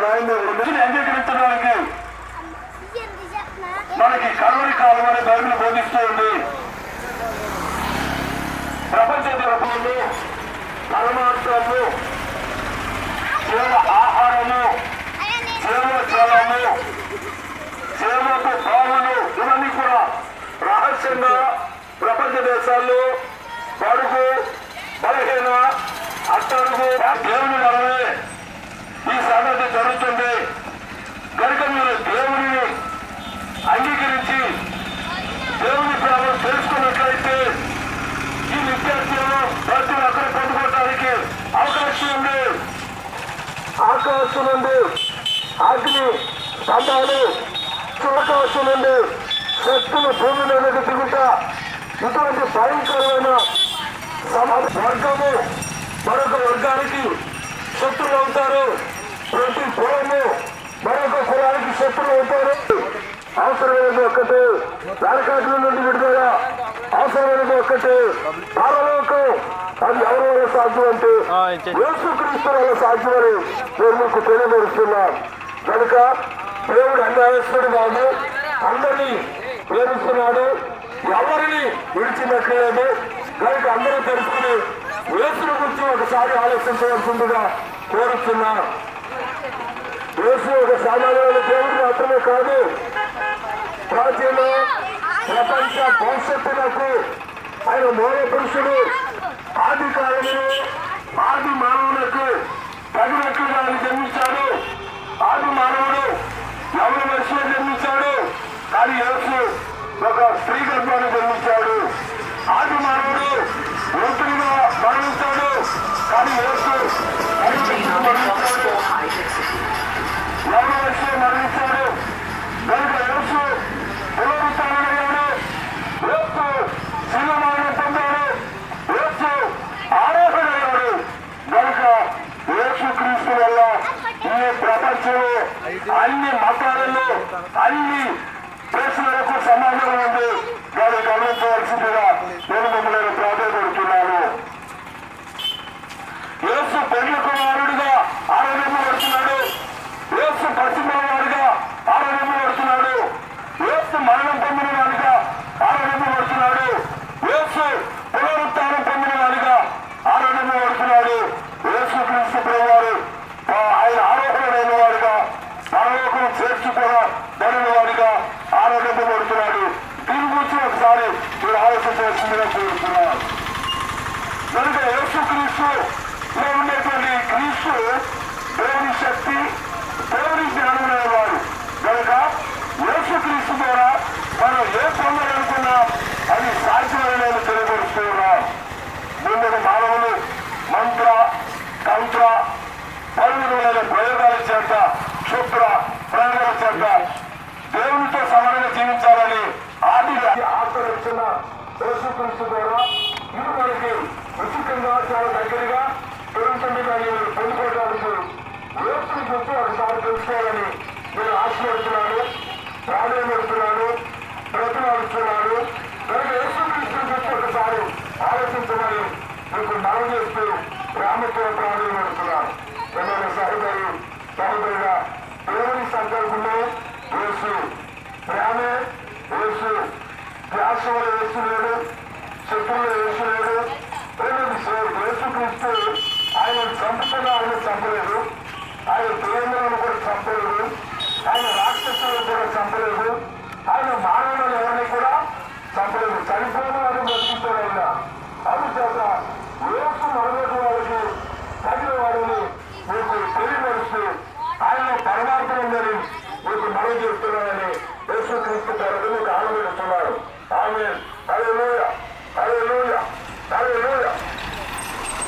నాయన అంగీకరించడానికి మనకి కరువుని కాలం అనే బైబిల్ బోధిస్తూ ఉంది. ప్రపంచ జలపాలు పరమార్థము సేవ ఆహారము సేవ జలము సేవకు భావము ఇవన్నీ కూడా రహస్యంగా ప్రపంచ దేశాల్లో బడుగు బలహీన అట్టడుగు దేవుని వలనే ఈ సంగతి జరుగుతుంది కనుక మీరు దేవుని అంగీకరించి దేవుని ప్రేమ తెలుసుకున్నట్లయితే ఈ విద్యార్థులను ప్రతి ఒక్కరు పొందుకోవడానికి అవకాశం ఉంది ఆకాశం నుండి అగ్ని స్తంభాలు ఆకాశం నుండి శక్తులు భూమి మీదకి దిగుట ఇటువంటి భయంకరమైన సమాజ వర్గము మరొక వర్గానికి శత్రులు అవుతారు. ప్రతి కులము మరొక కులానికి శత్రులు అవుతారు. అవసరమైనది ఒక్కటే. నరకాటుల నుండి విడుదల అవసరమైనది ఒక్కటే. పరలోకం అది ఎవరి వల్ల సాధ్యం అంటే యేసుక్రీస్తు వల్ల సాధ్యమని నేను మీకు తెలియజేస్తున్నాను కనుక దేవుడు అన్యాయస్తుడు కాదు. అందరినీ ప్రేమిస్తున్నాడు. ఎవరిని విడిచినట్లేదు కనుక అందరూ తెలుసుకుని వేసుల గురించి ఒకసారి ఆలోచించవలసిందిగా కోరుతున్నాను యేసు ఒక సామాన్యమైన దేవుడు మాత్రమే కాదు ప్రాచీన ప్రపంచ భవిష్యత్తులకు ఆయన మూల పురుషుడు ఆది కాలములు ఆది మానవులకు తగినట్లుగా ఆయన జన్మించాడు. ఆది మానవుడు ఎవరి వయసులో జన్మించాడు. కానీ యేసు ఒక స్త్రీ గర్భాన్ని అన్ని మతాలలో అన్ని ప్రశ్నలకు సమాధానం ఉంది దాన్ని గమనించవలసిందిగా నేను మిమ్మల్ని ప్రాధాన్యపడుతున్నాను యేసు పెళ్ళి కుమారుడిగా ఆరోగ్యపడుతున్నాడు యేసు పశ్చిమ వాడిగా ఆరోగ్యపడుతున్నాడు యేసు మరణం పొందిన వాడిగా ఆరోగ్యపడుతున్నాడు యేసు పునరుత్నం పొందిన వాడిగా ఆరోగ్యపడుతున్నాడు యేసు క్రీస్తు ప్రభువారు ఆయన ఆరోహణమైన వాడిగా పరలోకం చేర్చుకోవడం బడిన వాడిగా ఆరోగ్యపడుతున్నాడు దీని గురించి ఒకసారి మీరు ఆలోచించవలసిందిగా కోరుతున్నాను. కనుక యేసు క్రీస్తు ఉండేటువంటి క్రీస్తు దేవుని శక్తి దేవుని జ్ఞానం అనేవాడు కనుక యేసు క్రీస్తు ద్వారా మనం ఏ పొందాలనుకున్నా అది సాధ్యమని నేను తెలియపరుస్తున్నాను ముందుకు మానవులు మంత్ర తంత్ర పరిమితమైన ప్రయోగాల చేత క్షుద్ర ప్రయోగాల చేత దేవునితో సమానంగా జీవించాలని ఆది ఆచరిస్తున్న యేసుక్రీస్తు ద్వారా ఇది మనకి ఉచితంగా చాలా దగ్గరగా పెరుగుతుంది కానీ పొందుకోవడానికి యేసుని గురించి ఒకసారి తెలుసుకోవాలని నేను ఆశపడుతున్నాను ప్రాధాన్యపడుతున్నాను ప్రతిపాదిస్తున్నాను కనుక యేసుక్రీస్తు గురించి ఒకసారి ఆలోచించమని మీకు మనం చేస్తూ ప్రేమతో ప్రాధాన్యపడుతున్నాను ఏమైనా సహోదరి సహోదరిగా దేవుని సంకల్పంలో యేసు ప్రేమే యేసు ధ్యాసంలో యేసు లేడు శత్రువులో యేసు లేడు. ప్రేమ యేసుక్రీస్తు ఆయన చంపుతున్న ఆయన చంపు